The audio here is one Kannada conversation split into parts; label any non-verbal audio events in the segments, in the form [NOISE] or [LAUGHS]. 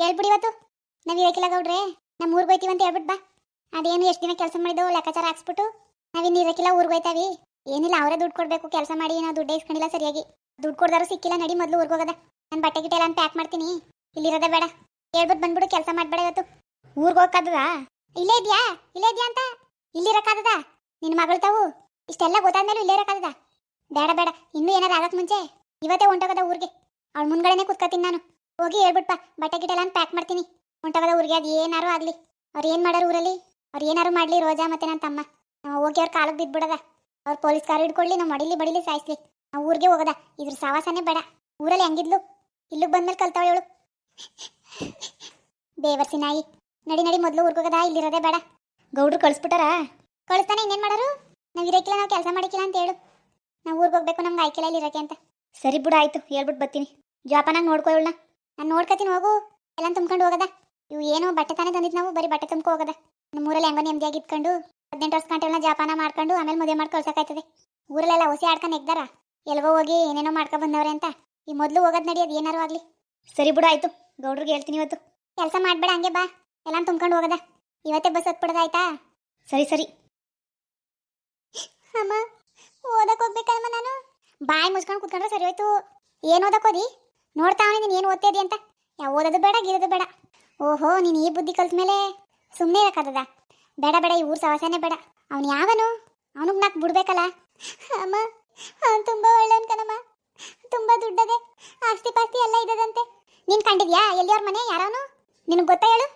ಹೇಳ್ಬಿಡಿ ಇವತ್ತು. ನಾವ್ ಇರಕ್ಕಿಲ್ಲ ಗೌಡ್ರೆ. ನಮ್ಮ ಊರಿಗೆ ಹೋಯ್ತೀವಿ ಅಂತ ಹೇಳ್ಬಿಟ್ಟು ಬಾ. ಅದೇನು ಎಷ್ಟು ದಿನ ಕೆಲಸ ಮಾಡಿದ್ದು ಲೆಕ್ಕಾಚಾರ ಹಾಕ್ಸ್ಬಿಟ್ಟು ನಾವಿನ್ನು ಇರಕ್ಕಿಲ್ಲ ಊರ್ಗ್ ಹೋಯ್ತಾವಿ. ಏನಿಲ್ಲ ಅವರೇ ದುಡ್ಡು ಕೊಡ್ಬೇಕು, ಕೆಲಸ ಮಾಡಿ, ನಾವು ದುಡ್ಡು ಇಸ್ಕೊಂಡಿಲ್ಲ ಸರಿಯಾಗಿ. ದುಡ್ಡು ಕೊಡ್ದಾರು ಸಿಕ್ಕಿಲ್ಲ, ನಡಿ ಮೊದಲು ಊರಿಗೆ ಹೋಗದ. ನಾನು ಬಟ್ಟೆ ಗಿಟ್ಟೆ ಎಲ್ಲ ಪ್ಯಾಕ್ ಮಾಡ್ತೀನಿ. ಇಲ್ಲಿರೋದೇ ಬೇಡ. ಹೇಳ್ಬಿಟ್ಟು ಬಂದ್ಬಿಡು, ಕೆಲಸ ಮಾಡ್ಬೇಡ ಇವತ್ತು. ಊರ್ಗ್ ಹೋಗಕ್ಕದ ಇಲ್ಲೇ ಇದ್ಯಾ? ಇಲ್ಲೇ ಇದ್ಯಾ ಅಂತ? ಇಲ್ಲಿರಕ್ಕಾಗದ ನಿನ್ನ ಮಗಳು ತಾವು? ಇಷ್ಟೆಲ್ಲ ಗೊತ್ತಾದ್ಮೇಲೆ ಇಲ್ಲೇ ಇರಕ್ಕಾಗದ ಬೇಡ ಬೇಡ. ಇನ್ನೂ ಏನಾರು ಆಗಕ್ ಮುಂಚೆ ಇವತ್ತೇ ಹೊಂಟೋಗದ ಊರಿಗೆ. ಅವ್ಳ ಮುಂದ್ಗಡೆನೆ ಕುತ್ಕೋತೀನಿ ನಾನು. ಹೋಗಿ ಹೇಳ್ಬಿಟ್ಪ ಬಟ್ಟೆ ಗಿಟ್ಟೆ ಎಲ್ಲ ಪ್ಯಾಕ್ ಮಾಡ್ತೀನಿ. ಹೊಂಟೋಗದ ಊರಿಗೆ ಅದು ಏನಾರು ಆಗ್ಲಿ. ಅವ್ರು ಏನು ಮಾಡಾರ ಊರಲ್ಲಿ? ಅವ್ರು ಏನಾರು ಮಾಡ್ಲಿ ರೋಜಾ ಮತ್ತೆ ನನ್ನ ತಮ್ಮ. ನಾವು ಹೋಗಿ ಅವ್ರ ಕಾಲಕ್ಕೆ ಬಿದ್ಬಿಡದ. ಅವ್ರು ಪೊಲೀಸ್ ಕಾರ್ ಹಿಡ್ಕೊಳ್ಳಿ ನಾವು ಮಡಿಲಿ ಬಡಿಲಿ ಸಾಯಿಸ್ಲಿ. ನಾವು ಊರಿಗೆ ಹೋಗದ. ಇದ್ರ ಸಾವಾಸನೆ ಬೇಡ. ಊರಲ್ಲಿ ಹೆಂಗಿದ್ಲು? ಇಲ್ಲಿಗೆ ಬಂದ್ಮೇಲೆ ಕಲ್ತಾವ ಇವಳು ಬೇವರ್ಸಿ ನಾಯಿ ನಡಿ ನಡಿ, ಮೊದಲು ಊರ್ಗೋಗದ ಹೋಗದ. ಇಲ್ಲಿರೋದೇ ಬೇಡ. ಗೌಡ್ರು ಕಳಿಸ್ಬಿಟ್ಟಾರ? ಕಳಿಸ್ತಾನೆ ಇನ್ನೇನ್ ಮಾಡೋರು? ನಾವು ಇರಕ್ಕಿಲ್ಲ ನಾವು ಕೆಲಸ ಮಾಡಿಕಿಲ್ಲ ಅಂತ ಹೇಳು. ನಾವು ಊರಿಗೆ ಹೋಗ್ಬೇಕು, ನಮ್ಗೆ ಆಯ್ಕಿಲ್ಲ ಇಲ್ಲಿ ಇರಕ್ಕೆ ಅಂತ. ಸರಿ ಬಿಡು, ಆಯ್ತು. ಹೇಳ್ಬಿಟ್ಟು ಬರ್ತೀನಿ. ಜಾಪನಾಗ ನೋಡ್ಕೊ, ಇವಳನ್ನ. ನಾನು ನೋಡ್ಕೊತೀನಿ ಹೋಗು. ಎಲ್ಲ ತುಂಬ್ಕೊಂಡು ಹೋಗದ. ಇವು ಏನು ಬಟ್ಟೆ ತಾನೇ ತಂದಿದ್ದು ನಾವು ಬರೀ ಬಟ್ಟೆ ತುಂಬ್ಕೊ ಹೋಗದ. ನಮ್ಮ ಊರಲ್ಲಿ ಹೆಂಗೋ ನೆಮ್ಮದಿಯಾಗಿ ಇಟ್ಕೊಂಡು ಹದಿನೆಂಟು ವರ್ಷ ಗಂಟೆಗಳನ್ನ ಜಾಪಾನ ಮಾಡ್ಕೊಂಡು ಆಮೇಲೆ ಮದುವೆ ಮಾಡಿ ಊರಲ್ಲೆಲ್ಲ ಹೊಸಿ ಆಡ್ಕೊಂಡು ಎಗ್ದಾರ ಎಲ್ಗೋ ಹೋಗಿ ಏನೇನೋ ಮಾಡ್ಕೊ ಬಂದವ್ರೆ ಅಂತ. ಈ ಮೊದಲು ಹೋಗೋದು ನಡಿ ಅದು ಏನಾರು ಆಗಲಿ. ಸರಿ ಬಿಡು ಆಯ್ತು. ಗೌಡ್ರಿಗೆ ಹೇಳ್ತೀನಿ ಇವತ್ತು. ಕೆಲಸ ಮಾಡಬೇಡ ಹಂಗೆ ಬಾ. ಎಲ್ಲ ತುಂಬ್ಕೊಂಡು ಹೋಗದ. ಇವತ್ತೇ ಬಸ್ ಹತ್ಬಿಡೋದಾಯ್ತಾ ಸರಿ ಸರಿ. ಅಮ್ಮ ಓದಕ್ಕೆ ಹೋಗ್ಬೇಕಲ್ಮ ನಾನು? ಬಾಯಿ ಮುಚ್ಕೊಂಡು ಕುತ್ಕೊಂಡ್ರೆ ಸರಿ ಹೋಯ್ತು. ಏನು ಓದಕ್ಕೆ ಹೋದಿ? ನೋಡ್ತಾವನಿ ನೀನು ಏನು ಓದ್ತಾ ಇದೀಯ ಅಂತ? ಯಾವ ಓದೋದು ಬೇಡ ಗಿರೋದು ಬೇಡ. ಓಹೋ, ನೀನು ಈ ಬುದ್ಧಿ ಕಲ್ತ ಮೇಲೆ ಸುಮ್ಮನೆ ಇರೋಕ್ಕಾಗದ ಬೇಡ ಬೇಡ, ಈ ಊರ್ ಸವಾಸನೆ ಬೇಡ. ಅವನು ಯಾವನು? ಅವನಿಗೆ ನಾಕ್ ಬಿಡ್ಬೇಕಲ್ಲ? ಅಮ್ಮ, ಅವನು ತುಂಬ ಒಳ್ಳೆಯವನ್ ಕಣಮ್ಮ. ತುಂಬ ದುಡ್ಡದೆ, ಆಸ್ತಿ ಪಾಸ್ತಿ ಎಲ್ಲ ಇದ್ದದಂತೆ. ನೀನು ಕಂಡಿದ್ಯಾ? ಎಲ್ಲಿಯವ್ರ ಮನೆ? ಯಾರವನು? ನಿನಗೆ ಗೊತ್ತಾ ಹೇಳು?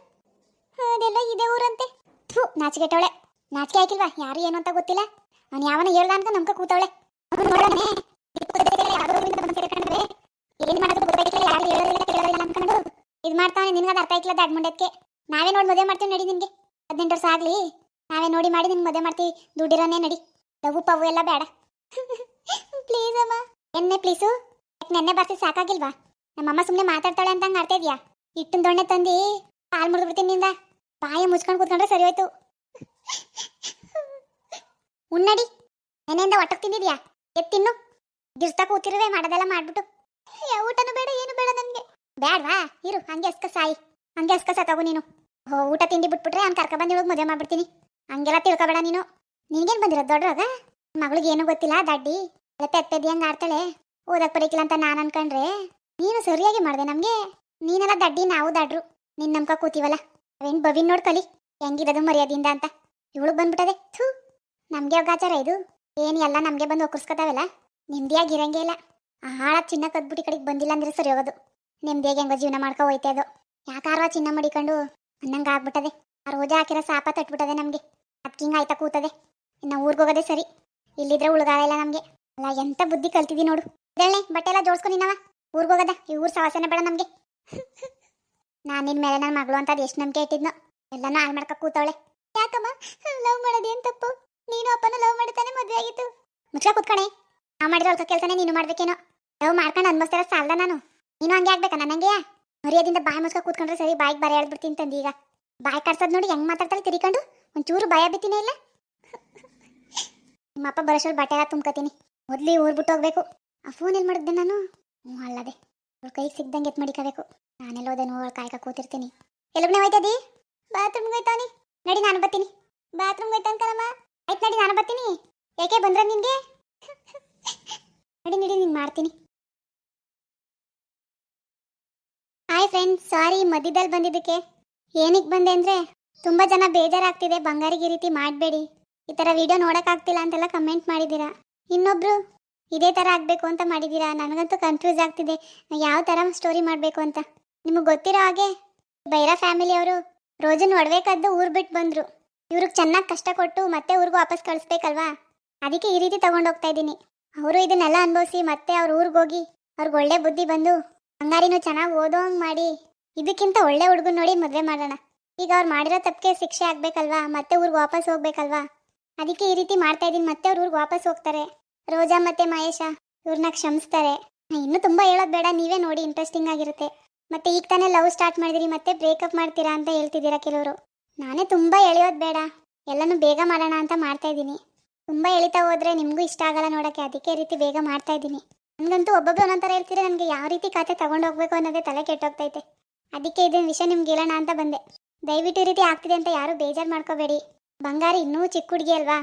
ಅದೆಲ್ಲ ಇದೆ ಊರಂತೆ. ಥೂ ನಾಚಿಕೆಟ್ಟವಳೆ ನಾಚಿಕೆ ಹಾಕಿಲ್ವಾ ಯಾರು ಏನು ಅಂತ ಗೊತ್ತಿಲ್ಲ. ಅವನು ಯಾವನ ಹೇಳ್ದ ಅಂತ ನಮ್ಕ ಕೂತವಳೆ ಅವ್ನು ನೋಡೋನೆ ಏನ್ ಮಾಡೋದು ಗೊತ್ತಾಗಿಲ್ಲ ಯಾರು ಹೇಳೋದಿಲ್ಲ ಕೇಳೋದಿಲ್ಲ ಅನ್ಕೊಂಡು ಇದು ಮಾಡ್ತಾನೆ ನಿನ್ಗದ ಅರ್ಥ ಆಯ್ತಿಲ್ಲ ದಡ್ ಮುಂಡಕ್ಕೆ. ನಾವೇ ನೋಡಿ ಮದುವೆ ಮಾಡ್ತೀವಿ ನಡಿ ನಿನ್ಗೆ. ಹದಿನೆಂಟು ವರ್ಷ ಆಗ್ಲಿ. ನಾವೇ ನೋಡಿ ಮಾಡಿ ನಿನ್ ಮದುವೆ ಮಾಡ್ತೀವಿ. ದುಡ್ಡಿರೋನೇ ನಡಿ. ಲವು ಪವು ಎಲ್ಲ ಬೇಡ. [LAUGHS] ಪ್ಲೀಸ್ ಅಮ್ಮ. ಎನ್ನೆ ಪ್ಲೀಸು ನೆನ್ನೆ ಬರ್ತಿ ಸಾಕಾಗಿಲ್ವಾ? ನಮ್ಮಮ್ಮ ಸುಮ್ಮನೆ ಮಾತಾಡ್ತಾಳೆ ಅಂತ ಹಂಗೆ ಆಡ್ತಾ ಇದೀಯಾ? ಇಟ್ಟಿನ ದೊಣ್ಣೆ ತಂದು ಕಾಲು ಮುರಿದು ಬಿಡ್ತೀನಿ ನಿಂದ. ಬಾಯ ಮುಚ್ಕೊಂಡು ಕೂತ್ಕೊಂಡ್ರೆ ಸರಿ ಹೋಯ್ತು. [LAUGHS] ಉನ್ನಡಿ ನೆನೆಯಿಂದ ಒಟ್ಟಕ್ಕೆ ತಿಂದಿದ್ಯಾ? ಎತ್ತಿನ್ನು ತಿನ್ನು. ಗಿರ್ತಾ ಕೂತಿರುವೆ ಮಾಡೋದೆಲ್ಲ ಮಾಡ್ಬಿಟ್ಟು. ಊಟನೂ ಬೇಡ, ಏನು ಬೇಡ. ಬ್ಯಾಡ್ವಾ? ಇರು, ಹಂಗೆ ಅಸ್ಕ ಸಾಯಿ ಹಂಗೆ ಅಸ್ಕ ತಗೋ ನೀನು. ಹೋ, ಊಟ ತಿಂಡಿ ಬಿಟ್ಬಿಟ್ರೆ ಅವ್ನು ಕರ್ಕ ಬಂದು ಇವಾಗ ಮದುವೆ ಮಾಡ್ಬಿಡ್ತೀನಿ. ಹಂಗೆಲ್ಲ ತಿಳ್ಕೊಬೇಡ ನೀನು. ನಿನ್ಗೇನು ಬಂದಿರೋದು ದೊಡ್ಡರಾಗ ಮಗಳಿಗೆ ಏನೂ ಗೊತ್ತಿಲ್ಲ ದಡ್ಡಿ. ಎಲ್ಲ ಪೆಪ್ಪೆದಿ ಹಂಗೆ ಆಡ್ತಾಳೆ? ಓದಕ್ಕೆ ಬರೀಕಿಲ್ಲ ಅಂತ ನಾನು ಅನ್ಕೊಂಡ್ರೆ. ನೀನು ಸರಿಯಾಗಿ ಮಾಡಿದೆ ನಮಗೆ. ನೀನೆಲ್ಲ ದಡ್ಡಿ, ನಾವು ದಡ್ರು. ನಿನ್ನ ನಮ್ಕ ಕೂತೀವಲ್ಲ? ಅವೇನು ಬವಿನ್ ನೋಡ್ ಕಲಿ. ಹೆಂಗಿರೋದು ಮರ್ಯಾದಿಂದ ಅಂತ. ಇವಳು ಬಂದ್ಬಿಟ್ಟದೆ. ಥೂ, ನಮಗೆ ಅವಗಾಚಾರ ಇದು. ಏನು ಎಲ್ಲ ನಮಗೆ ಬಂದು ಒಕ್ಕರ್ಸ್ಕೊತಾವಲ್ಲ? ನೆಮ್ಮದಿಯಾಗಿ ಇರಂಗೇ ಇಲ್ಲ. ಆ ಹಾಳ ಚಿನ್ನ ಕದ್ಬಿಟ್ಟು ಕಡೆಗೆ ಬಂದಿಲ್ಲ ಅಂದ್ರೆ ಸರಿ ಹೋಗೋದು. ನೆಮ್ಮದಿಯಾಗಿ ಹೆಂಗೋ ಜೀವನ ಮಾಡ್ಕೊ ಹೋಯ್ತಾ ಅದು ಯಾಕಾರುವ ಚಿನ್ನ ಮಡಿಕೊಂಡು ಅನ್ನಂಗೆ ಆಗ್ಬಿಟ್ಟದೆ. ಆ ರೋಜಾ ಹಾಕಿರೋ ಸಾಪ ತಟ್ಬಿಟ್ಟದೆ ನಮಗೆ. ಅದಕ್ಕೆ ಹಿಂಗೆ ಆಯ್ತಾ ಕೂತದೆ. ಇನ್ನು ಊರಿಗೆ ಹೋಗೋದೆ ಸರಿ. ಇಲ್ಲಿದ್ರೆ ಉಳ್ಗಾಲ ಇಲ್ಲ ನಮಗೆ. ಅಲ್ಲ, ಎಂತ ಬುದ್ಧಿ ಕಲ್ತಿದ್ದಿ ನೋಡು. ಇದಳ್ಳೆ ಬಟ್ಟೆ ಎಲ್ಲ ಜೋಡ್ಸ್ಕೊ ನಿನ್ನವ. ಊರಿಗೆ ಹೋಗದ, ಈ ಊರು ಸವಾಸನೆ ಬೇಡ ನಮಗೆ. [LAUGHS] ನಾನು ನಿನ್ನ ಮೇಲೆ ನನ್ನ ಮಗಳು ಅಂತ ಎಷ್ಟು ನಂಬಿಕೆ ಇಟ್ಟಿದ್ನೋ. ಎಲ್ಲನೂ ಹಾಳು ಮಾಡ್ಕೊ ಕೂತವಳೆ. ಯಾಕಮ್ಮ, ಲವ್ ಮಾಡೋದೇನು ತಪ್ಪು? ನೀನು ಅಪ್ಪನ ಲವ್ ಮಾಡ್ತಾನೆ ಮದುವೆ ಆಗಿತ್ತು ಮುಚ್ಚ ಕೂತ್ಕಣೆ. ನಾ ಮಾಡಿರೋ ಅಲ್ಕ ಕೆಲಸನೇ ನೀನು ಮಾಡ್ಬೇಕೇನೋ. ಲವ್ ಮಾಡ್ಕೊಂಡು ಅನ್ಭವಿಸ್ತಾರ ಸಾಲದ ನಾನು. ನೀನು ಹಂಗೆ ಆಗ್ಬೇಕಾ ನನಗೆ ಮರ್ಯಾದಿಂದ ಬಾಯಿ ಮುಸ್ಕ ಕೂತ್ಕೊಂಡ್ರೆ ಸರಿ, ಬಾಯಿಗೆ ಬರ ಹೇಳ್ಬಿಡ್ತೀನಿ ತಂದು ಈಗ ಬಾಯಿ ಕಡ್ಸೋದು ನೋಡಿ ಹೆಂಗ್ ಮಾತಾಡ್ತಾಳೆ ತಿರ್ಕೊಂಡು. ಒಂಚೂರು ಭಯ ಬಿತ್ತೀನಿ ಇಲ್ಲ. ನಿಮ್ಮಪ್ಪ ಬರೋಷ್ಟು ಬಟ್ಟೆ ಎಲ್ಲ ತುಂಬ್ಕೊತೀನಿ. ಮೊದ್ಲು ಊರ್ ಬಿಟ್ಟು ಹೋಗ್ಬೇಕು. ಆ ಫೋನ್ ಎಲ್ಲಿ ಮಾಡಿದ್ದೆ ನಾನು? ಹ್ಞೂ, ಅಲ್ಲದೆ. ಅವ್ರ ಕೈಗೆ ಸಿಗ್ದಂಗೆ ಎತ್ ಮಡಿಕೋಬೇಕು. ನಾನೆಲ್ಲ ಹೋದೆ ನೋವು ಕಾಯ್ಕ ಕೂತಿರ್ತೀನಿ. ಎಲ್ಲೊಬ್ಬನೇ ಹೋಯ್ತದಿ? ಬಾತ್ರೂಮ್ಗೆ ಹೋಯ್ತಾವನಿ ನಡಿ, ನಾನು ಬರ್ತೀನಿ. ಬಾತ್ರೂಮ್ಗೆ ಹೋಯ್ತಾನ ಕಲಮ್ಮ ಆಯ್ತು ನಡಿ, ನಾನು ಬರ್ತೀನಿ. ಯಾಕೆ ಬಂದ್ರೆ ನಿನಗೆ? ನಡಿ ನಡಿ, ನೀನು ಮಾಡ್ತೀನಿ. ಹಾಯ್ ಫ್ರೆಂಡ್ ಸಾರಿ ಮಧ್ಯದಲ್ಲಿ ಬಂದಿದ್ದಕ್ಕೆ. ಏನಕ್ಕೆ ಬಂದೆ ಅಂದರೆ, ತುಂಬ ಜನ ಬೇಜಾರಾಗ್ತಿದೆ, ಬಂಗಾರಿಗೆ ಈ ರೀತಿ ಮಾಡಬೇಡಿ. ಈ ಥರ ವಿಡಿಯೋ ನೋಡೋಕ್ಕಾಗ್ತಿಲ್ಲ ಅಂತೆಲ್ಲ ಕಮೆಂಟ್ ಮಾಡಿದ್ದೀರಾ? ಇನ್ನೊಬ್ರು, ಇದೇ ಥರ ಆಗಬೇಕು ಅಂತ ಮಾಡಿದ್ದೀರಾ? ನನಗಂತೂ ಕನ್ಫ್ಯೂಸ್ ಆಗ್ತಿದೆ. ಯಾವ ಥರ ಸ್ಟೋರಿ ಮಾಡಬೇಕು ಅಂತ. ನಿಮಗೆ ಗೊತ್ತಿರೋ ಹಾಗೆ, ಬೈರಾ ಫ್ಯಾಮಿಲಿಯವರು ರೋಜನ್ ಒಡವೆ ಕದ್ದು ಊರು ಬಿಟ್ಟು ಬಂದರು. ಇವ್ರಿಗೆ ಚೆನ್ನಾಗಿ ಕಷ್ಟ ಕೊಟ್ಟು ಮತ್ತೆ ಊರಿಗೆ ವಾಪಸ್ ಕಳಿಸ್ಬೇಕಲ್ವಾ? ಅದಕ್ಕೆ ಈ ರೀತಿ ತೊಗೊಂಡೋಗ್ತಾ ಇದ್ದೀನಿ. ಅವರು ಇದನ್ನೆಲ್ಲ ಅನುಭವಿಸಿ ಮತ್ತೆ ಅವ್ರ ಊರಿಗೋಗಿ ಅವ್ರಿಗೆ ಒಳ್ಳೆ ಬುದ್ಧಿ ಬಂದು ಬಂಗಾರಿನೂ ಚೆನ್ನಾಗಿ ಓದೋ ಹಂಗೆ ಮಾಡಿ, ಇದಕ್ಕಿಂತ ಒಳ್ಳೆ ಹುಡುಗನ್ ನೋಡಿ ಮದುವೆ ಮಾಡೋಣ. ಈಗ ಅವ್ರು ಮಾಡಿರೋ ತಪ್ಪಿಗೆ ಶಿಕ್ಷೆ ಆಗ್ಬೇಕಲ್ವಾ? ಮತ್ತೆ ಊರಿಗೆ ವಾಪಸ್ ಹೋಗ್ಬೇಕಲ್ವಾ? ಅದಕ್ಕೆ ಈ ರೀತಿ ಮಾಡ್ತಾ ಇದ್ದೀನಿ, ಮತ್ತೆ ಅವ್ರ ಊರಿಗೆ ವಾಪಸ್ ಹೋಗ್ತಾರೆ. ರೋಜಾ ಮತ್ತೆ ಮಹೇಶ ಇವ್ರನ್ನ ಕ್ಷಮಿಸ್ತಾರೆ. ಇನ್ನೂ ತುಂಬ ಹೇಳೋದು ಬೇಡ, ನೀವೇ ನೋಡಿ ಇಂಟ್ರೆಸ್ಟಿಂಗ್ ಆಗಿರುತ್ತೆ. ಮತ್ತೆ ಈಗ ತಾನೇ ಲವ್ ಸ್ಟಾರ್ಟ್ ಮಾಡಿದಿರಿ, ಮತ್ತೆ ಬ್ರೇಕಪ್ ಮಾಡ್ತೀರಾ ಅಂತ ಹೇಳ್ತಿದ್ದೀರಾ ಕೆಲವರು. ನಾನೇ ತುಂಬ ಎಳೆಯೋದು ಬೇಡ. ಎಲ್ಲನೂ ಬೇಗ ಮಾಡೋಣ ಅಂತ ಮಾಡ್ತಾ ಇದ್ದೀನಿ. ತುಂಬ ಎಳಿತಾ ಹೋದ್ರೆ ನಿಮಗೂ ಇಷ್ಟ ಆಗಲ್ಲ ನೋಡೋಕ್ಕೆ, ಅದಕ್ಕೆ ರೀತಿ ಬೇಗ ಮಾಡ್ತಾ ಇದ್ದೀನಿ. ನನಗಂತೂ ಒಬ್ಬೊಬ್ಬರು ಥರ ಹೇಳ್ತೀರಾ? ನನಗೆ ಯಾವ ರೀತಿ ಖಾತೆ ತಗೊಂಡು ಹೋಗ್ಬೇಕು ಅನ್ನೋದೇ ತಲೆ ಕೆಟ್ಟೋಗ್ತೈತೆ. ಅದಕ್ಕೆ ಇದನ್ನ ವಿಷಯ ನಿಮ್ಗೆ ಹೇಳೋಣ ಅಂತ ಬಂದೆ. ದಯವಿಟ್ಟು ರೀತಿ ಆಗ್ತಿದೆ ಅಂತ ಯಾರು ಬೇಜಾರು ಮಾಡ್ಕೋಬೇಡಿ. ಬಂಗಾರ ಇನ್ನೂ ಚಿಕ್ಕ ಹುಡುಗಿ ಅಲ್ವಾ?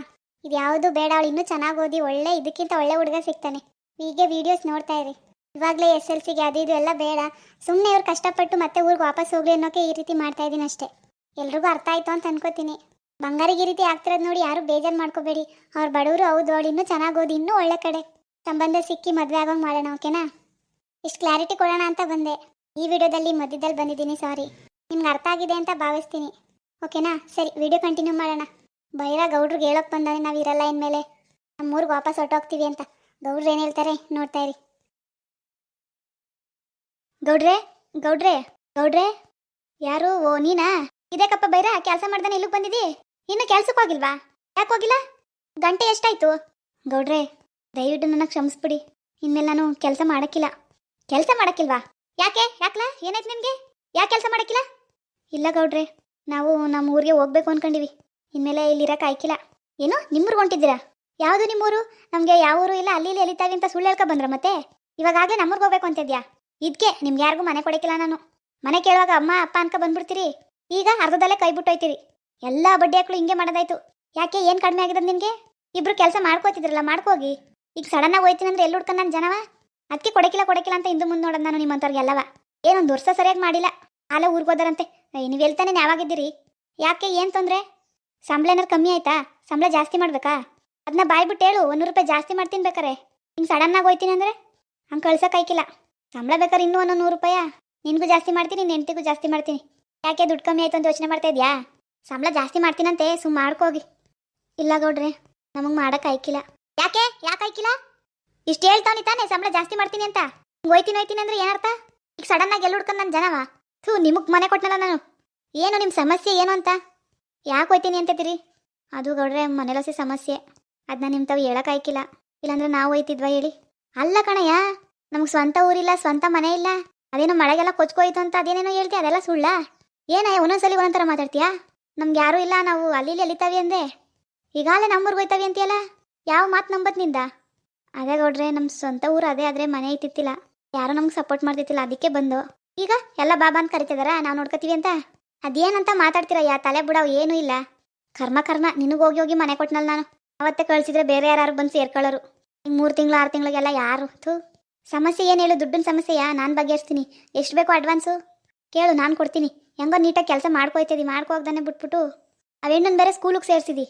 ಇದು ಯಾವುದು ಬೇಡ, ಅವಳು ಇನ್ನೂ ಚೆನ್ನಾಗಿ ಓದಿ, ಒಳ್ಳೆ ಇದಕ್ಕಿಂತ ಒಳ್ಳೆ ಹುಡುಗ ಸಿಗ್ತಾನೆ. ಹೀಗೆ ವಿಡಿಯೋಸ್ ನೋಡ್ತಾ ಇರಿ. ಇವಾಗಲೇ ಎಸ್ ಎಲ್ ಸಿಗೆ ಅದು ಇದು ಎಲ್ಲ ಬೇಡ. ಸುಮ್ಮನೆ ಇವ್ರು ಕಷ್ಟಪಟ್ಟು ಮತ್ತೆ ಊರಿಗೆ ವಾಪಸ್ ಹೋಗ್ಲಿ ಅನ್ನೋಕೆ ಈ ರೀತಿ ಮಾಡ್ತಾ ಇದ್ದೀನಿ ಅಷ್ಟೇ. ಎಲ್ರಿಗೂ ಅರ್ಥ ಆಯ್ತು ಅಂತ ಅನ್ಕೋತೀನಿ. ಬಂಗಾರಿಗೆ ಈ ರೀತಿ ಆಗ್ತಿರೋದು ನೋಡಿ ಯಾರು ಬೇಜಾರು ಮಾಡ್ಕೋಬೇಡಿ. ಅವ್ರು ಬಡವರು ಹೌದು, ಅವಳು ಇನ್ನೂ ಚೆನ್ನಾಗಿ ಓದಿ, ಇನ್ನೂ ಒಳ್ಳೆ ಕಡೆ. ಸಂಬಂಧ ಸಿಕ್ಕಿ ಮದುವೆ ಆಗೋಂಗೆ ಮಾಡೋಣ, ಓಕೆನಾ? ಇಷ್ಟು ಕ್ಲಾರಿಟಿ ಕೊಡೋಣ ಅಂತ ಬಂದೆ. ಈ ವಿಡಿಯೋದಲ್ಲಿ ಮಧ್ಯದಲ್ಲಿ ಬಂದಿದ್ದೀನಿ ಸಾರಿ ನಿಮ್ಗೆ ಅರ್ಥ ಆಗಿದೆ ಅಂತ ಭಾವಿಸ್ತೀನಿ. ಓಕೆನಾ? ಸರಿ, ವಿಡಿಯೋ ಕಂಟಿನ್ಯೂ ಮಾಡೋಣ. ಬೈರ ಗೌಡ್ರಿಗೆ ಹೇಳೋಕೆ ಬಂದಾನೆ ನಾವು ಇರಲ್ಲ ಇನ್ಮೇಲೆ. ನಮ್ಮ ಊರಿಗೆ ವಾಪಸ್ ಹೊರಟೋಗ್ತೀವಿ ಅಂತ. ಗೌಡ್ರು ಏನು ಹೇಳ್ತಾರೆ? ನೋಡ್ತಾ ಇರಿ. ಗೌಡ್ರೆ? ಗೌಡ್ರೆ? ಗೌಡ್ರೆ? ಯಾರು? ಓ, ನೀನಾ? ಇದಕ್ಕಪ್ಪ ಬೈರ, ಕೆಲಸ ಮಾಡ್ದಾನೆ ಇಲ್ಲಿಗೆ ಬಂದಿದಿ ಇನ್ನು ಕೆಲ್ಸಕ್ಕೆ ಹೋಗಿಲ್ವಾ? ಯಾಕೆ ಹೋಗಿಲ್ಲ? ಗಂಟೆ ಎಷ್ಟಾಯ್ತು? ಗೌಡ್ರೆ ದಯವಿಟ್ಟು ನನ್ನ ಕ್ಷಮಿಸ್ಬಿಡಿ. ಇನ್ಮೇಲೆ ನಾನು ಕೆಲಸ ಮಾಡೋಕ್ಕಿಲ್ಲ. ಕೆಲಸ ಮಾಡೋಕ್ಕಿಲ್ವಾ? ಯಾಕೆ? ಯಾಕ್ಲಾ? ಏನಾಯ್ತು ನಿಮಗೆ ಯಾಕೆ ಕೆಲಸ ಮಾಡೋಕ್ಕಿಲ್ಲ? ಇಲ್ಲ ಗೌಡ್ರೆ, ನಾವು ನಮ್ಮ ಊರಿಗೆ ಹೋಗ್ಬೇಕು ಅನ್ಕೊಂಡಿವಿ. ಇನ್ಮೇಲೆ ಇಲ್ಲಿ ಇರಕ್ಕೆ ಆಯ್ಕಿಲ್ಲ. ಏನು ನಿಮ್ಮೂರ್ಗೆ ಹೊಂಟಿದ್ದೀರಾ? ಯಾವುದು ನಿಮ್ಮೂರು? ನಮಗೆ ಯಾವ ಊರು ಇಲ್ಲ, ಅಲ್ಲಿ ಇಲ್ಲಿ ಎಲಿತಾವೆ ಅಂತ ಸುಳ್ಳು ಹೇಳ್ಕೊ ಬಂದ್ರ ಮತ್ತೆ? ಇವಾಗಲೇ ನಮ್ಮೂರ್ಗೆ ಹೋಗ್ಬೇಕು ಅಂತಿದ್ಯಾ? ಇದಕ್ಕೆ ನಿಮ್ಗೆ ಯಾರಿಗೂ ಮನೆ ಕೊಡೋಕ್ಕಿಲ್ಲ ನಾನು. ಮನೆ ಕೇಳುವಾಗ ಅಮ್ಮ, ಅಪ್ಪ ಅನ್ಕ ಬಂದ್ಬಿಡ್ತೀರಿ? ಈಗ ಅರ್ಧದಲ್ಲೇ ಕೈ ಬಿಟ್ಟೋಯ್ತೀರಿ. ಎಲ್ಲ ಬಡ್ಡಿ ಹಾಕ್ಳು ಹಿಂಗೆ ಮಾಡೋದಾಯ್ತು. ಯಾಕೆ ಏನು ಕಡಿಮೆ ಆಗಿದೆ ನಿಮಗೆ ಇಬ್ರು ಕೆಲಸ ಮಾಡ್ಕೋತಿದ್ರಲ್ಲ, ಮಾಡ್ಕೋಗಿ. ಈಗ ಸಡನ್ನಾಗಿ ಹೋಯ್ತೀನಿ ಅಂದ್ರೆ ಎಲ್ಲಿ ಹುಡ್ಕೊಂಡು ನಾನು ಜನವ? ಅದಕ್ಕೆ ಕೊಡಕಿಲ್ಲ ಕೊಡಕಿಲ್ಲ ಅಂತ ಹಿಂದೆ ಮುಂದೆ ನೋಡೋದು ನಾನು ನಿಮ್ಮಂಥವ್ರಿಗೆಲ್ಲವ ಏನೊಂದು ವರ್ಷ ಸರಿಯಾಗಿ ಮಾಡಿಲ್ಲ. ಆಲೇ ಊರಿಗೆ ಹೋದಾರಂತೆ. ನೀವು ಹೇಳ್ತಾನೆ ಯಾವಾಗಿದ್ದೀರಿ ಯಾಕೆ, ಏನು ತೊಂದರೆ? ಸಂಬಳ ಏನಾರು ಕಮ್ಮಿ ಆಯ್ತಾ? ಸಂಬಳ ಜಾಸ್ತಿ ಮಾಡ್ಬೇಕಾ? ಅದನ್ನ ಬಾಯ್ಬಿಟ್ಟು ಹೇಳು ಒಂದೂರು ರೂಪಾಯಿ ಜಾಸ್ತಿ ಮಾಡ್ತೀನಿ ಬೇಕಾರೆ. ಹಿಂಗೆ ಸಡನ್ನಾಗಿ ಹೋಯ್ತೀನಿ ಅಂದರೆ ಹಂಗೆ ಕಳ್ಸೋಕ್ಕಾಯ್ಕಿಲ್ಲ. ಸಂಬಳ ಬೇಕಾದ್ರೆ ಇನ್ನೂ ಒಂದೊಂದು ನೂರು ರೂಪಾಯ? ನಿನಗೂ ಜಾಸ್ತಿ ಮಾಡ್ತೀನಿ ನಿನ್ನ ಹೆಂಡ್ತಿಗೂ ಜಾಸ್ತಿ ಮಾಡ್ತೀನಿ. ಯಾಕೆ ದುಡ್ಡು ಕಮ್ಮಿ ಆಯ್ತು ಅಂತ ಯೋಚನೆ ಮಾಡ್ತಾ ಇದೆಯಾ? ಸಂಬಳ ಜಾಸ್ತಿ ಮಾಡ್ತೀನಂತೆ, ಸುಮ್ಮ ಮಾಡ್ಕೋಗಿ. ಇಲ್ಲ ಗೌಡ್ರೆ, ನಮಗೆ ಮಾಡಕ್ಕೆ ಆಯ್ಕಿಲ್ಲ ಯಾಕೆ? ಯಾಕೆ ಆಯ್ಕಿಲ್ಲ ಇಷ್ಟು ಹೇಳ್ತಾನೆ ತಾನೆ, ಸಂಬಳ ಜಾಸ್ತಿ ಮಾಡ್ತೀನಿ ಅಂತ. ಹೋಯ್ತೀನಿ ಹೋಯ್ತೀನಿ ಅಂದ್ರೆ ಏನರ್ಥ ಈಗ ಸಡನ್ ಆಗಿ ಎಲ್ಲಿ ಹುಡ್ಕೊಂಡು ನನ್ನ ಜನವ? ಥೂ, ನಿಮಗೆ ಮನೆ ಕೊಟ್ಟನಲ್ಲ ನಾನು. ಏನು ನಿಮ್ಮ ಸಮಸ್ಯೆ ಏನು ಅಂತ? ಯಾಕೆ ಹೋಯ್ತೀನಿ ಅಂತೀರಿ ಅದು ಗೌಡ್ರೆ, ಮನೆಲಸಿ ಸಮಸ್ಯೆ. ಅದನ್ನ ನಿಮ್ಮ ತಾವು ಹೇಳಕ್ಕಾಯ್ಕಿಲ್ಲ ಇಲ್ಲಾಂದ್ರೆ ನಾವು ಹೋಯ್ತಿದ್ವಾ ಹೇಳಿ? ಅಲ್ಲ ಕಣಯ್ಯ, ನಮ್ಗೆ ಸ್ವಂತ ಊರಿಲ್ಲ, ಸ್ವಂತ ಮನೆ ಇಲ್ಲ. ಅದೇನೋ ಮಳೆಗೆಲ್ಲ ಕೊಚ್ಕೋಯ್ತು ಅಂತ ಅದೇನೇನೋ ಹೇಳ್ತೀಯ, ಅದೆಲ್ಲ ಸುಳ್ಳ? ಏನಯ್ಯ ಒಂದೊಂದ್ಸಲಿ ಒಂದೊಂಥರ ಮಾತಾಡ್ತೀಯಾ? ನಮ್ಗೆ ಯಾರೂ ಇಲ್ಲ, ನಾವು ಅಲ್ಲಿ ಇಲ್ಲಿ ಅಂದೆ. ಈಗಾಗಲೇ ನಮ್ಮೂರ್ಗೆ ಹೋಯ್ತಾವಿ ಅಂತೀಯಲ್ಲ? ಯಾವ ಮಾತು ನಂಬತ್ನಿಂದ? ಅದೇ ಗೌಡ್ರೆ ನಮ್ಮ ಸ್ವಂತ ಊರು ಅದೇ ಆದ್ರೆ ಮನೆ ಇತ್ತಿತ್ತಿಲ್ಲ. ಯಾರು ನಮ್ಗೆ ಸಪೋರ್ಟ್ ಮಾಡ್ತಿತ್ತಿಲ್ಲ, ಅದಕ್ಕೆ ಬಂದು. ಈಗ ಎಲ್ಲ ಬಾಬಾ ಅಂತ ಕರಿತಿದಾರ, ನಾವು ನೋಡ್ಕೋತೀವಿ ಅಂತ? ಅದೇನಂತ ಮಾತಾಡ್ತೀರ, ಯಾ ತಲೆ ಬಿಡವ್ ಏನೂ ಇಲ್ಲ. ಕರ್ಮ ಕರ್ಮ, ನಿನಗೆ ಹೋಗಿ ಹೋಗಿ ಮನೆ ಕೊಟ್ನಲ್ಲ ನಾನು. ಅವತ್ತೆ ಕಳ್ಸಿದ್ರೆ ಬೇರೆ ಯಾರು ಬಂದು ಸೇರ್ಕೊಳ್ಳೋರು. ಹಿಂಗೆ ಮೂರು ತಿಂಗಳು, ಆರು ತಿಂಗಳಿಗೆಲ್ಲ ಯಾರು? ಥೂ. ಸಮಸ್ಯೆ ಏನು ಹೇಳು, ದುಡ್ಡಿನ ಸಮಸ್ಯೆಯಾ? ನಾನು ಬಗೆಹರಿಸ್ತೀನಿ. ಎಷ್ಟು ಬೇಕು ಅಡ್ವಾನ್ಸು? ಕೇಳು, ನಾನು ಕೊಡ್ತೀನಿ. ಹೆಂಗೋ ನೀಟಾಗಿ ಕೆಲಸ ಮಾಡ್ಕೊಯ್ತಿದಿ ಮಾಡ್ಕೋಗ್ದಾನೆ ಬಿಟ್ಬಿಟ್ಟು ಅವೆಣ್ಣನ್ ಬೇರೆ ಸ್ಕೂಲಿಗೆ ಸೇರಿಸಿದಿ?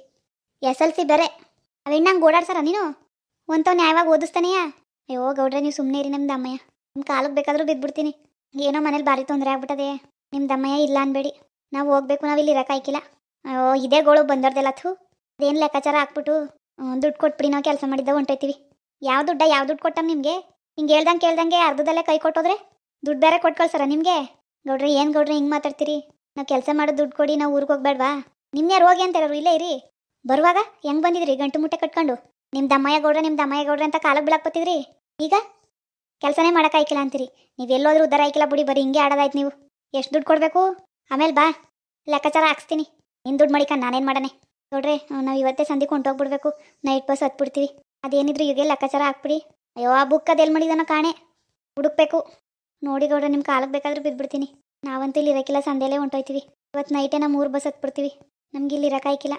ಎಸ್ ಎಲ್ ಸಿ ಬೇರೆ. ಅವೆಣ್ಣಂಗೆ ಓಡಾಡ್ಸಾರ ನೀನು? ಒಂಥವ್ ನ್ಯಾಯವಾಗಿ ಓದಿಸ್ತಾನೆಯಾ? ಅಯ್ಯೋ, ಗೌಡ್ರೆ, ನೀವು ಸುಮ್ಮನೆ ಇರಿ ನಿಮ್ದು ಅಮ್ಮಯ್ಯ ನಿಮ್ಮ ಕಾಲಕ್ಕೆ ಬೇಕಾದರೂ ಬಿದ್ದುಬಿಡ್ತೀನಿ ಏನೋ ಮನೇಲಿ ಭಾರಿ ತೊಂದರೆ ಆಗ್ಬಿಟ್ಟದೆ. ನಿಮ್ಮ ಅಮ್ಮಯ್ಯ ಇಲ್ಲ ಅನ್ಬೇಡಿ. ನಾವು ಹೋಗ್ಬೇಕು, ನಾವು ಇಲ್ಲಿ ಇರೋಕ್ಕಾಯ್ಕಿಲ್ಲ ಅಯ್ಯೋ, ಇದೇ ಗೋಳು ಬಂದವ್ರದೆಲ್ಲ ಥೂ. ಅದೇನು ಲೆಕ್ಕಾಚಾರ ಹಾಕ್ಬಿಟ್ಟು ದುಡ್ಡು ಕೊಟ್ಬಿಡಿ, ನಾವು ಕೆಲಸ ಮಾಡಿದ್ದ ಹೊಂಟೋಯ್ತೀವಿ. ಯಾವ ದುಡ್ಡ, ಯಾವ ದುಡ್ಡು ಕೊಟ್ಟಮ್ ನಿಮಗೆ? ಹಿಂಗೆ ಹೇಳ್ದಂಗೆ ಕೇಳ್ದಂಗೆ ಅರ್ಧದಲ್ಲೇ ಕೈ ಕೊಟ್ಟೋದ್ರೆ ದುಡ್ಡು ಬೇರೆ ಕೊಟ್ಟು ನಿಮಗೆ? ಗೌಡ್ರೆ, ಏನು ಗೌಡ್ರೆ ಹಿಂಗೆ ಮಾತಾಡ್ತೀರಿ? ನಾವು ಕೆಲಸ ಮಾಡೋ ದುಡ್ಡು ಕೊಡಿ, ನಾವು ಊರಿಗೆ ಹೋಗ್ಬೇಡ್ವಾ? ಯಾರು ಹೋಗಿ ಅಂತಾರವ್ರು ಇಲ್ಲೇ ಇರಿ. ಬರುವಾಗ ಹೆಂಗ್ ಬಂದಿದ್ರಿ ಗಂಟು ಮುಟ್ಟೆ ಕಟ್ಕೊಂಡು? ನಿಮ್ಮ ದಮ್ಮಯ್ಯ ಗೌಡ್ರ ನಿಮ್ಮ ದಮ್ಮಯ್ಯ ಗೌಡ್ರ ಅಂತ ಕಾಲಕ್ಕೆ ಬಿಳಕ್ ಬತ್ತಿದ್ರಿ ಈಗ? ಕೆಲಸನೇ ಮಾಡೋಕ್ಕಾಯ್ಕಿಲ್ಲ ಅಂತೀರಿ. ನೀವು ಎಲ್ಲೋದ್ರೂ ಉದ್ದಾರ ಆಯ್ಕಿಲ್ಲ ಬಿಡಿ, ಬರೀ ಹಿಂಗೆ ಆಡೋದಾಯ್ತು ನೀವು. ಎಷ್ಟು ದುಡ್ಡು ಕೊಡಬೇಕು? ಆಮೇಲೆ ಬಾ. ಲೆಕ್ಕಾಚಾರ ಹಾಕ್ಸ್ತೀನಿ. ನಿನ್ನ ದುಡ್ಡು ಮಾಡಿಕ ನಾನೇನು ಮಾಡನೆ? ನೋಡ್ರಿ, ನಾವು ಇವತ್ತೇ ಸಂಧಿಗೆ ಹೊಂಟೋಗ್ಬಿಡ್ಬೇಕು ನೈಟ್ ಬಸ್ ಹತ್ಬಿಡ್ತೀವಿ. ಅದೇನಿದ್ರು ಈಗ ಲೆಕ್ಕಾಚಾರ ಹಾಕ್ಬಿಡಿ. ಅಯ್ಯೋ, ಆ ಬುಕ್ ಅದೆಲ್ಲಿ ಮಾಡಿದಾನ ಕಾಣೆ. ಹುಡುಕ್ಬೇಕು. ನೋಡಿ ಗೌಡ್ರೆ ನಿಮ್ಮ ಕಾಲಕ್ಕೆ ಬೇಕಾದ್ರೂ ಬಿದ್ದುಬಿಡ್ತೀನಿ ನಾವಂತೂ ಇಲ್ಲಿ ಇರೋಕ್ಕಿಲ್ಲ ಸಂಧೆಲೇ ಹೊಂಟೋಯ್ತೀವಿ. ಇವತ್ತು ನೈಟೇ ನಮ್ಮ ಮೂರು ಬಸ್ ಹತ್ಬಿಡ್ತೀವಿ. ನಮ್ಗೆ ಇಲ್ಲಿ ಇರೋಕ್ಕಾಯ್ಕಿಲ್ಲ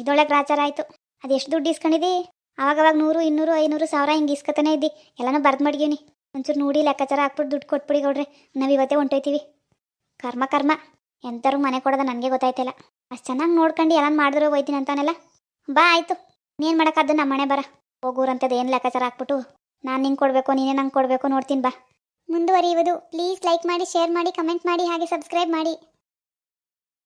ಇದೊಳ್ಳೆ ಆಯ್ತು. ಆಯಿತು ಅದೆಷ್ಟು ದುಡ್ಡು ಇಸ್ಕೊಂಡಿದ್ದಿ ಅವಾಗವಾಗ ನೂರು, ಇನ್ನೂರು, ಐನೂರು ಸಾವಿರ ಹಿಂಗೆ ಇಸ್ಕೊತಾನೆ ಇದ್ದಿ. ಎಲ್ಲನೂ ಬರ್ದು ಮಡ್ಗೀನಿ. ಒಂಚೂರು ನೋಡಿ ಲೆಕ್ಕಾಚಾರ ಹಾಕ್ಬಿಟ್ಟು ದುಡ್ಡು ಕೊಟ್ಬಿಡಿ ಗೌಡ್ರೆ. ನಾವು ಇವತ್ತೇ ಹೊಂಟೋಯ್ತೀವಿ. ಕರ್ಮ ಕರ್ಮ. ಎಂಥವ್ರು ಮನೆ ಕೊಡೋದು ನನಗೆ ಗೊತ್ತಾಯ್ತಿಲ್ಲ. ಅಷ್ಟು ಚೆನ್ನಾಗಿ ನೋಡ್ಕೊಂಡು ಎಲ್ಲ ಮಾಡಿದ್ರು ಹೋಯ್ತೀನಿ ಅಂತಾನೆಲ್ಲ. ಬಾ, ಆಯಿತು. ನೀನು ಮಾಡೋಕ್ಕಾದ್ದು ನಮ್ಮ ಮನೆ ಬರ. ಹೋಗೂರಂಥದ್ದು ಏನು ಲೆಕ್ಕಾಚಾರ ಹಾಕ್ಬಿಟ್ಟು? ನಾನು ನಿಂಗೆ ಕೊಡಬೇಕು, ನೀನೇ ನಂಗೆ ಕೊಡಬೇಕು ನೋಡ್ತೀನಿ ಬಾ. ಮುಂದುವರಿಯುವುದು. ಪ್ಲೀಸ್ ಲೈಕ್ ಮಾಡಿ, ಶೇರ್ ಮಾಡಿ, ಕಮೆಂಟ್ ಮಾಡಿ, ಹಾಗೆ ಸಬ್ಸ್ಕ್ರೈಬ್ ಮಾಡಿ.